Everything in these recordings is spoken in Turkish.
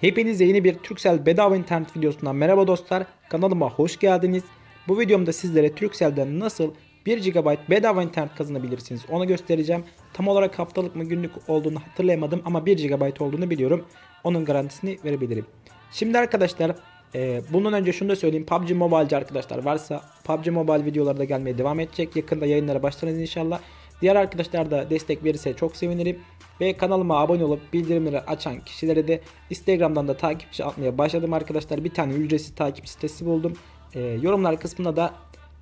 Hepinize yeni bir Turkcell bedava internet videosundan merhaba dostlar. Kanalıma hoş geldiniz. Bu videomda sizlere Turkcell'den nasıl 1 GB bedava internet kazanabilirsiniz onu göstereceğim. Tam olarak haftalık mı günlük olduğunu hatırlayamadım ama 1 GB olduğunu biliyorum. Onun garantisini verebilirim. Şimdi arkadaşlar e, bundan önce şunu da söyleyeyim. PUBG Mobile'ci arkadaşlar varsa PUBG Mobile videoları da gelmeye devam edecek. Yakında yayınlara başlarız inşallah. Diğer arkadaşlar da destek verirse çok sevinirim. Ve kanalıma abone olup bildirimleri açan kişilere de Instagram'dan da takipçi atmaya başladım arkadaşlar. Bir tane ücretsiz takip sitesi buldum. Ee, yorumlar kısmında da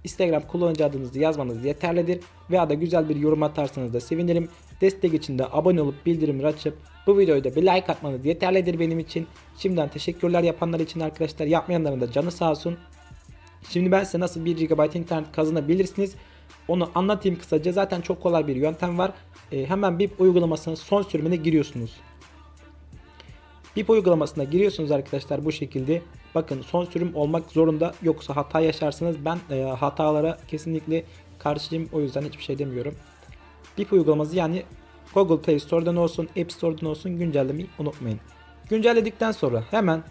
Instagram kullanıcı adınızı yazmanız yeterlidir. Veya da güzel bir yorum atarsanız da sevinirim. Destek için de abone olup bildirimleri açıp bu videoyu da bir like atmanız yeterlidir benim için. Şimdiden teşekkürler yapanlar için arkadaşlar. Yapmayanların da canı sağ olsun. Şimdi ben size nasıl 1 GB internet kazanabilirsiniz onu anlatayım kısaca. Zaten çok kolay bir yöntem var. Ee, hemen BIP uygulamasının son sürümüne giriyorsunuz. BIP uygulamasına giriyorsunuz arkadaşlar bu şekilde. Bakın son sürüm olmak zorunda yoksa hata yaşarsınız. Ben e, hatalara kesinlikle karşıyım. O yüzden hiçbir şey demiyorum. BIP uygulaması yani Google Play Store'dan olsun, App Store'dan olsun güncellemeyi unutmayın. Güncelledikten sonra hemen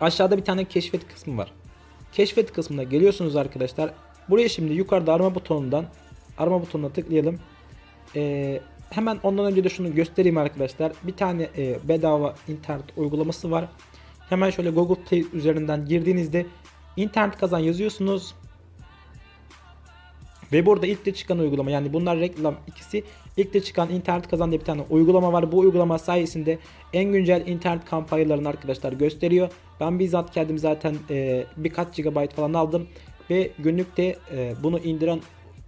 aşağıda bir tane keşfet kısmı var. Keşfet kısmına geliyorsunuz arkadaşlar. Buraya şimdi yukarıda arama butonundan arama butonuna tıklayalım. Ee, hemen ondan önce de şunu göstereyim arkadaşlar. Bir tane e, bedava internet uygulaması var. Hemen şöyle Google Play üzerinden girdiğinizde internet kazan yazıyorsunuz. Ve burada ilk de çıkan uygulama yani bunlar reklam ikisi ilk de çıkan internet kazan diye bir tane uygulama var. Bu uygulama sayesinde en güncel internet kampanyalarını arkadaşlar gösteriyor. Ben bizzat kendim zaten e, birkaç GB falan aldım ve günlükte e, bunu indiren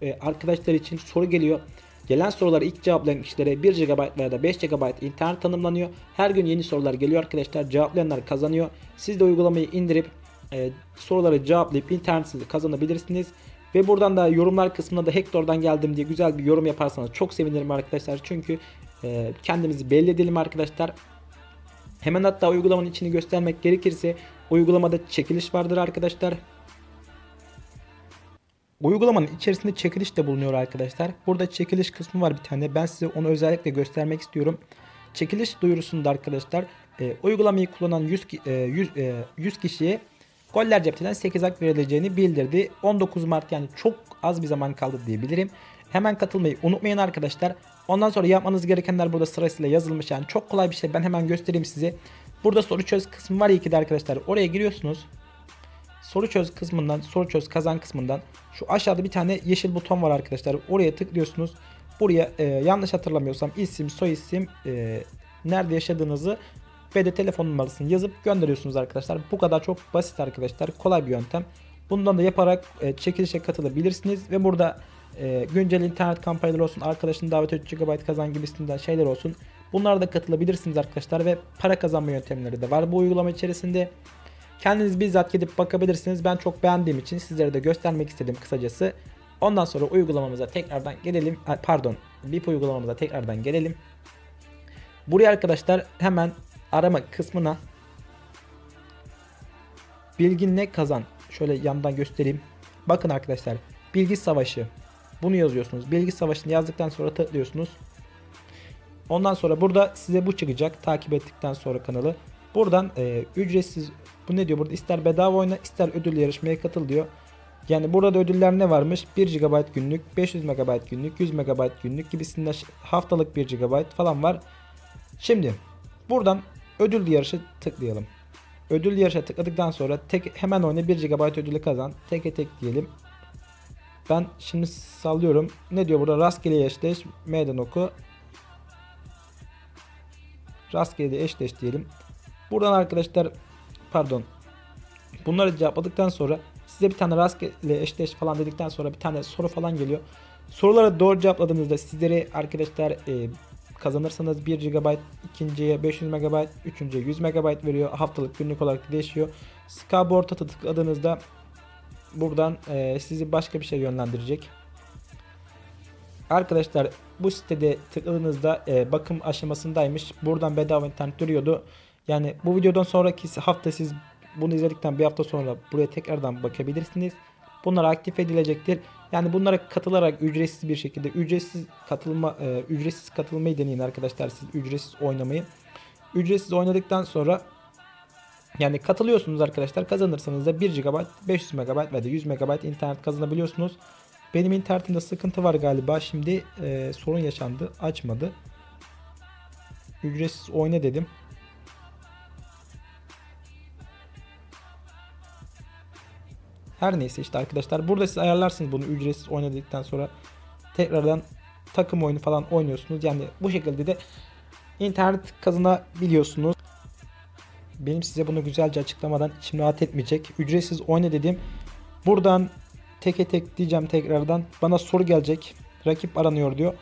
e, arkadaşlar için soru geliyor. Gelen soruları ilk cevaplayan kişilere 1 GB veya da 5 GB internet tanımlanıyor. Her gün yeni sorular geliyor arkadaşlar. Cevaplayanlar kazanıyor. Siz de uygulamayı indirip e, soruları cevaplayıp internetinizi kazanabilirsiniz. Ve buradan da yorumlar kısmında da Hector'dan geldim diye güzel bir yorum yaparsanız çok sevinirim arkadaşlar. Çünkü e, kendimizi belli edelim arkadaşlar. Hemen hatta uygulamanın içini göstermek gerekirse uygulamada çekiliş vardır arkadaşlar. Uygulamanın içerisinde çekiliş de bulunuyor arkadaşlar. Burada çekiliş kısmı var bir tane. Ben size onu özellikle göstermek istiyorum. Çekiliş duyurusunda arkadaşlar e, uygulamayı kullanan 100, ki- e, 100, e, 100 kişiye Goller cepten 8 hak verileceğini bildirdi. 19 Mart yani çok az bir zaman kaldı diyebilirim. Hemen katılmayı unutmayın arkadaşlar. Ondan sonra yapmanız gerekenler burada sırasıyla yazılmış. Yani çok kolay bir şey. Ben hemen göstereyim size. Burada soru çöz kısmı var ya ki de arkadaşlar. Oraya giriyorsunuz. Soru çöz kısmından, soru çöz kazan kısmından şu aşağıda bir tane yeşil buton var arkadaşlar. Oraya tıklıyorsunuz. Buraya e, yanlış hatırlamıyorsam isim, soy isim, e, nerede yaşadığınızı ve de telefon numarasını yazıp gönderiyorsunuz arkadaşlar. Bu kadar çok basit arkadaşlar. Kolay bir yöntem. Bundan da yaparak e, çekilişe katılabilirsiniz ve burada e, güncel internet kampanyaları olsun, arkadaşın davet 3 GB kazan gibisinden şeyler olsun. Bunlara da katılabilirsiniz arkadaşlar ve para kazanma yöntemleri de var bu uygulama içerisinde. Kendiniz bizzat gidip bakabilirsiniz. Ben çok beğendiğim için sizlere de göstermek istedim kısacası. Ondan sonra uygulamamıza tekrardan gelelim. Pardon, BIP uygulamamıza tekrardan gelelim. Buraya arkadaşlar hemen arama kısmına bilginle kazan. Şöyle yandan göstereyim. Bakın arkadaşlar, bilgi savaşı. Bunu yazıyorsunuz. Bilgi savaşını yazdıktan sonra tıklıyorsunuz. Ondan sonra burada size bu çıkacak. Takip ettikten sonra kanalı. Buradan e, ücretsiz bu ne diyor burada ister bedava oyna ister ödül yarışmaya katıl diyor. Yani burada da ödüller ne varmış? 1 GB günlük, 500 MB günlük, 100 MB günlük gibisinden haftalık 1 GB falan var. Şimdi buradan ödül yarışı tıklayalım. Ödül yarışa tıkladıktan sonra tek hemen oyna 1 GB ödülü kazan. Teke tek diyelim. Ben şimdi sallıyorum. Ne diyor burada? Rastgele eşleş, meydan oku. Rastgele eşleş diyelim. Buradan arkadaşlar pardon. Bunları cevapladıktan sonra size bir tane rastgele eşleş falan dedikten sonra bir tane soru falan geliyor. Sorulara doğru cevapladığınızda sizlere arkadaşlar e, kazanırsanız 1 GB, ikinciye 500 MB, üçüncüye 100 MB veriyor. Haftalık günlük olarak değişiyor. Skyboard'a tıkladığınızda buradan e, sizi başka bir şey yönlendirecek. Arkadaşlar bu sitede tıkladığınızda e, bakım aşamasındaymış. Buradan bedava internet duruyordu. Yani bu videodan sonraki hafta siz bunu izledikten bir hafta sonra buraya tekrardan bakabilirsiniz. Bunlar aktif edilecektir. Yani bunlara katılarak ücretsiz bir şekilde ücretsiz katılma e, ücretsiz katılmayı deneyin arkadaşlar siz ücretsiz oynamayı. Ücretsiz oynadıktan sonra yani katılıyorsunuz arkadaşlar. Kazanırsanız da 1 GB, 500 MB ve de 100 MB internet kazanabiliyorsunuz. Benim internetimde sıkıntı var galiba. Şimdi e, sorun yaşandı. Açmadı. Ücretsiz oyna dedim. Her neyse işte arkadaşlar. Burada siz ayarlarsınız bunu ücretsiz oynadıktan sonra. Tekrardan takım oyunu falan oynuyorsunuz. Yani bu şekilde de internet kazanabiliyorsunuz. Benim size bunu güzelce açıklamadan içim rahat etmeyecek. Ücretsiz oyna dedim. Buradan teke tek diyeceğim tekrardan. Bana soru gelecek. Rakip aranıyor diyor.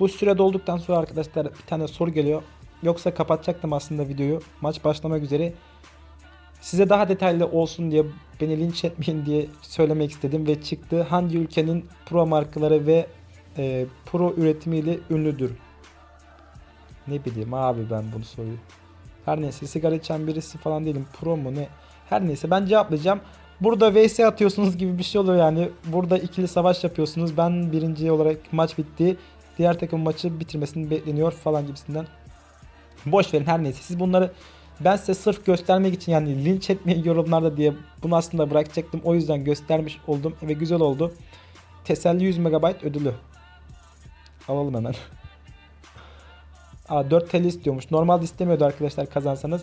Bu süre dolduktan sonra arkadaşlar bir tane soru geliyor. Yoksa kapatacaktım aslında videoyu. Maç başlamak üzere. Size daha detaylı olsun diye beni linç etmeyin diye söylemek istedim ve çıktı. Hangi ülkenin pro markaları ve e, pro üretimiyle ünlüdür? Ne bileyim abi ben bunu soruyu. Her neyse sigara içen birisi falan değilim. Pro mu ne? Her neyse ben cevaplayacağım. Burada vs atıyorsunuz gibi bir şey oluyor yani. Burada ikili savaş yapıyorsunuz. Ben birinci olarak maç bitti. Diğer takım maçı bitirmesini bekleniyor falan gibisinden. Boş verin her neyse. Siz bunları ben size sırf göstermek için yani linç etmeyin yorumlarda diye bunu aslında bırakacaktım. O yüzden göstermiş oldum ve güzel oldu. Teselli 100 MB ödülü. Alalım hemen. Aa 4 TL istiyormuş. Normalde istemiyordu arkadaşlar kazansanız.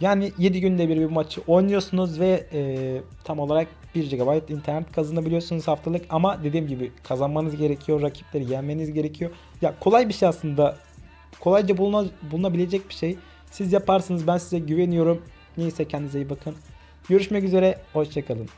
Yani 7 günde bir bir maçı oynuyorsunuz ve e, tam olarak 1 GB internet kazanabiliyorsunuz haftalık ama dediğim gibi kazanmanız gerekiyor, rakipleri yenmeniz gerekiyor. Ya kolay bir şey aslında. Kolayca buluna, bulunabilecek bir şey. Siz yaparsınız ben size güveniyorum. Neyse kendinize iyi bakın. Görüşmek üzere, hoşçakalın.